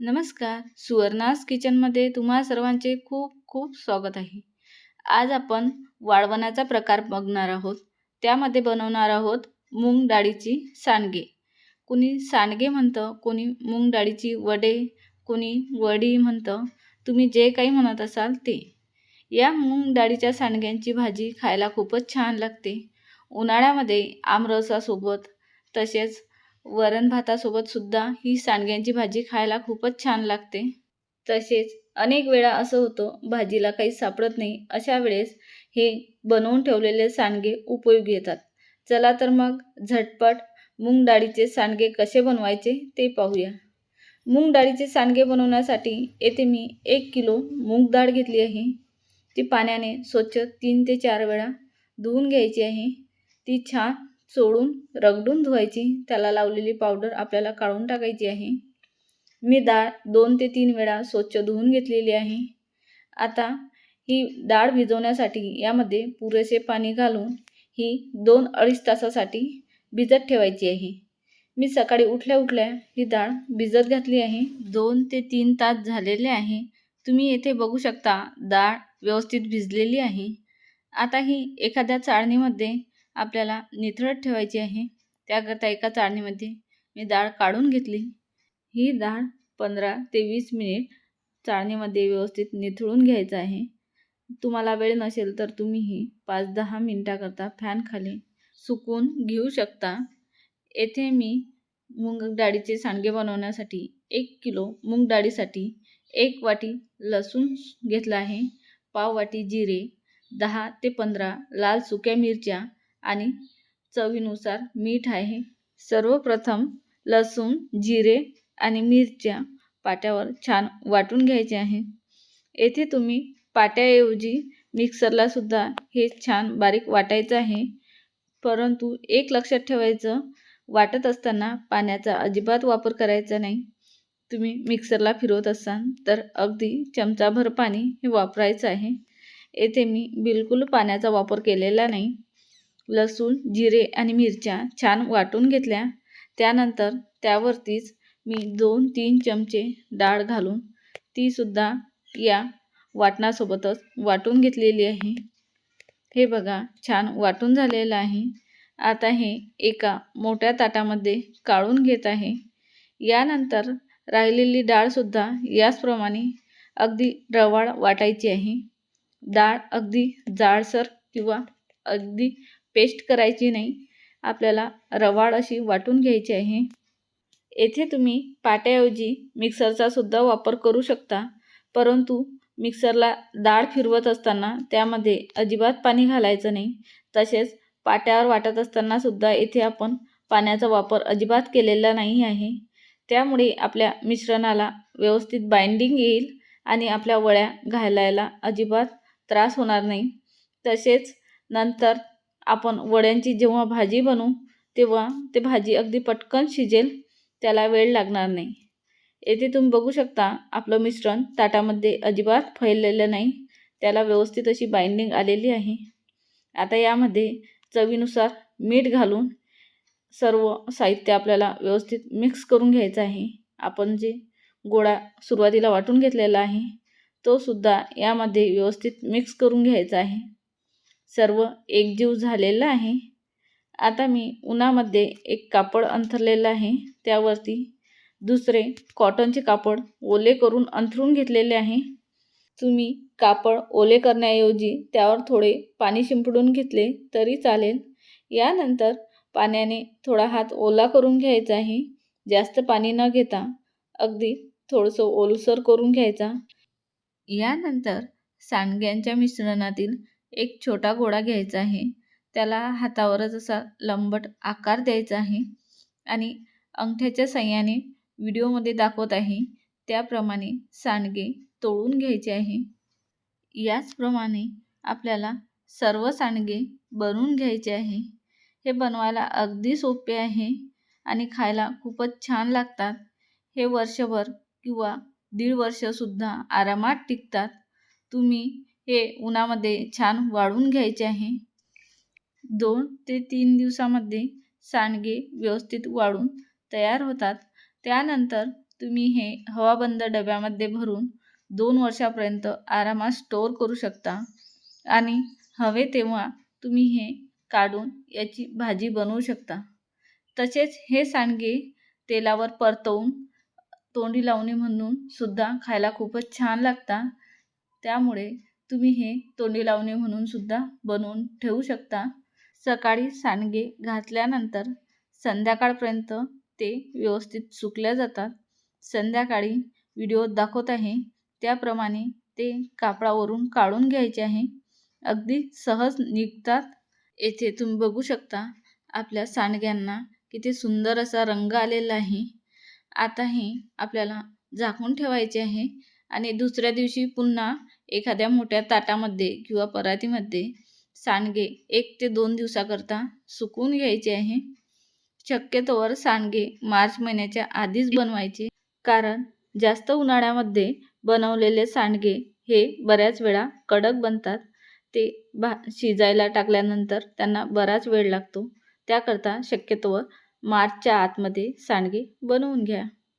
नमस्कार. सुवर्णास किचनमध्ये तुम्हा सर्वांचे खूप खूप स्वागत आहे. आज आपण वाळवणाचा प्रकार बघणार आहोत. त्यामध्ये बनवणार आहोत मूग डाळीची सांडगे. कुणी सांडगे म्हणतं कोणी मूग डाळीची वडे कोणी वडी म्हणतं. तुम्ही जे काही म्हणत असाल ते. या मूग डाळीच्या सांडग्यांची भाजी खायला खूपच छान लागते. उन्हाळ्यामध्ये आमरसासोबत तसेच वरण भातासोबत सुद्धा ही सांडग्यांची भाजी खायला खूपच छान लागते. तसेच अनेक वेळा असं होतं भाजीला काही सापडत नाही अशा वेळेस हे बनवून ठेवलेले सांडगे उपयोगी येतात. चला तर मग झटपट मूग डाळीचे सांडगे कसे बनवायचे ते पाहूया. मूग डाळीचे सांडगे बनवण्यासाठी येथे मी एक किलो मूग डाळ घेतली आहे. ती पाण्याने स्वच्छ तीन ते चार वेळा धुवून घ्यायची आहे. ती छान चोळून रगडून धुवायची त्याला लावलेली पावडर आपल्याला काढून टाकायची आहे. मी डाळ दोन ते तीन वेळा स्वच्छ धुवून घेतलेली आहे. आता ही डाळ भिजवण्यासाठी यामध्ये पुरेसे पाणी घालून ही दोन अडीच तासासाठी भिजत ठेवायची आहे. मी सकाळी उठल्या उठल्या ही डाळ भिजत घातली आहे. दोन ते तीन तास झालेले आहे. तुम्ही येथे बघू शकता डाळ व्यवस्थित भिजलेली आहे. आता ही एखाद्या चाळणीमध्ये आपल्याला निथळत ठेवायची आहे. त्याकरता एका चाळणीमध्ये मी डाळ काढून घेतली. ही डाळ पंधरा ते वीस मिनिट चाळणीमध्ये व्यवस्थित निथळून घ्यायचं आहे. तुम्हाला वेळ नसेल तर तुम्ही ही पाच दहा मिनटाकरता फॅनखाली सुकून घेऊ शकता. येथे मी मूग डाळीचे सांडगे बनवण्यासाठी एक किलो मूग डाळीसाठी एक वाटी लसूण घेतला आहे. पाव वाटी जिरे दहा ते पंधरा लाल सुक्या मिरच्या आणि चवीनुसार मीठ आहे. सर्वप्रथम लसूण जिरे आणि मिरच्या पाट्यावर छान वाटून घ्यायचे आहे. येथे तुम्ही पाट्याऐवजी मिक्सरला सुद्धा हे छान बारीक वाटायचं आहे. परंतु एक लक्षात ठेवायचं वाटत असताना पाण्याचा अजिबात वापर करायचा नाही. तुम्ही मिक्सरला फिरवत असाल तर अगदी चमचाभर पाणी हे वापरायचं आहे. येथे मी बिलकुल पाण्याचा वापर केलेला नाही. लसूण जिरे आणि मिरच्या छान वाटून घेतल्या. त्यानंतर त्यावरतीच मी दोन तीन चमचे डाळ घालून तीसुद्धा या वाटणासोबतच वाटून घेतलेली आहे. हे बघा छान वाटून झालेलं आहे. आता हे एका मोठ्या ताटामध्ये काढून घेत आहे. यानंतर राहिलेली डाळसुद्धा याचप्रमाणे अगदी रवाळ वाटायची आहे. डाळ अगदी जाडसर किंवा अगदी पेस्ट करायची नाही. आपल्याला रवाळ अशी वाटून घ्यायची आहे. येथे तुम्ही पाट्याऐवजी मिक्सरचा सुद्धा वापर करू शकता. परंतु मिक्सरला डाळ फिरवत असताना त्यामध्ये अजिबात पाणी घालायचं नाही. तसेच पाट्यावर वाटत असताना सुद्धा येथे आपण पाण्याचा वापर अजिबात केलेला नाही आहे. त्यामुळे आपल्या मिश्रणाला व्यवस्थित बाइंडिंग येईल आणि आपल्या वळ्या घालायला अजिबात त्रास होणार नाही. तसेच नंतर आपण वड्यांची जेव्हा भाजी बनवू तेव्हा ते भाजी अगदी पटकन शिजेल त्याला वेळ लागणार नाही. येथे तुम्ही बघू शकता आपलं मिश्रण ताटामध्ये अजिबात फैललेलं नाही त्याला व्यवस्थित अशी बाइंडिंग आलेली आहे. आता यामध्ये चवीनुसार मीठ घालून सर्व साहित्य आपल्याला व्यवस्थित मिक्स करून घ्यायचं आहे. आपण जे गोळा सुरुवातीला वाटून घेतलेला आहे तो सुद्धा यामध्ये व्यवस्थित मिक्स करून घ्यायचा आहे. सर्व एकजीव झालेलं आहे. आता मी उन्हामध्ये एक कापड अंथरलेलं आहे. त्यावरती दुसरे कॉटनचे कापड ओले करून अंथरून घेतलेले आहे. तुम्ही कापड ओले करण्याऐवजी त्यावर थोडे पाणी शिंपडून घेतले तरी चालेल. यानंतर पाण्याने थोडा हात ओला करून घ्यायचा आहे. जास्त पाणी न घेता अगदी थोडंसं ओलसर करून घ्यायचा. यानंतर सांडग्यांच्या मिश्रणातील एक छोटा गोळा घ्यायचा आहे. त्याला हातावरच असा लंबट आकार द्यायचा आहे. आणि अंगठ्याच्या सहाय्याने व्हिडिओमध्ये दाखवत आहे. त्याप्रमाणे सांडगे तोळून घ्यायचे आहे. याचप्रमाणे आपल्याला सर्व सांडगे बनवून घ्यायचे आहे. हे बनवायला अगदी सोपे आहे आणि खायला खूपच छान लागतात. हे वर्षभर किंवा दीड वर्षसुद्धा आरामात टिकतात. तुम्ही हे उन्हामध्ये छान वाळून घ्यायचे आहे. दोन ते तीन दिवसामध्ये सांडगे व्यवस्थित वाळून तयार होतात. त्यानंतर तुम्ही हे हवाबंद डब्यामध्ये भरून दोन वर्षापर्यंत आरामात स्टोअर करू शकता. आणि हवे तेव्हा तुम्ही हे काढून याची भाजी बनवू शकता. तसेच हे सांडगे तेलावर परतवून तोंडी लावणी म्हणून सुद्धा खायला खूपच छान लागतात त्यामुळे तुम्ही हे तोंडी लावणे म्हणून सुद्धा बनवून ठेवू शकता. सकाळी सांडगे घातल्यानंतर संध्याकाळपर्यंत ते व्यवस्थित सुकल्या जातात. संध्याकाळी व्हिडिओ दाखवत आहे. त्याप्रमाणे ते कापडावरून काढून घ्यायचे आहे. अगदी सहज निघतात. येथे तुम्ही बघू शकता आपल्या सांडग्यांना किती सुंदर असा रंग आलेला आहे. आता हे आपल्याला झाकून ठेवायचे आहे. आणि दुसऱ्या दिवशी पुन्हा एखाद्या मोठ्या ताटामध्ये किंवा परातीमध्ये सांडगे एक ते दोन दिवसाकरता सुकवून घ्यायचे आहे. शक्यतोवर सांडगे मार्च महिन्याच्या आधीच बनवायचे कारण जास्त उन्हाळ्यामध्ये बनवलेले सांडगे हे बऱ्याच वेळा कडक बनतात. ते भा शिजायला टाकल्यानंतर त्यांना बराच वेळ लागतो. त्याकरता शक्यतोवर मार्चच्या आतमध्ये सांडगे बनवून घ्या.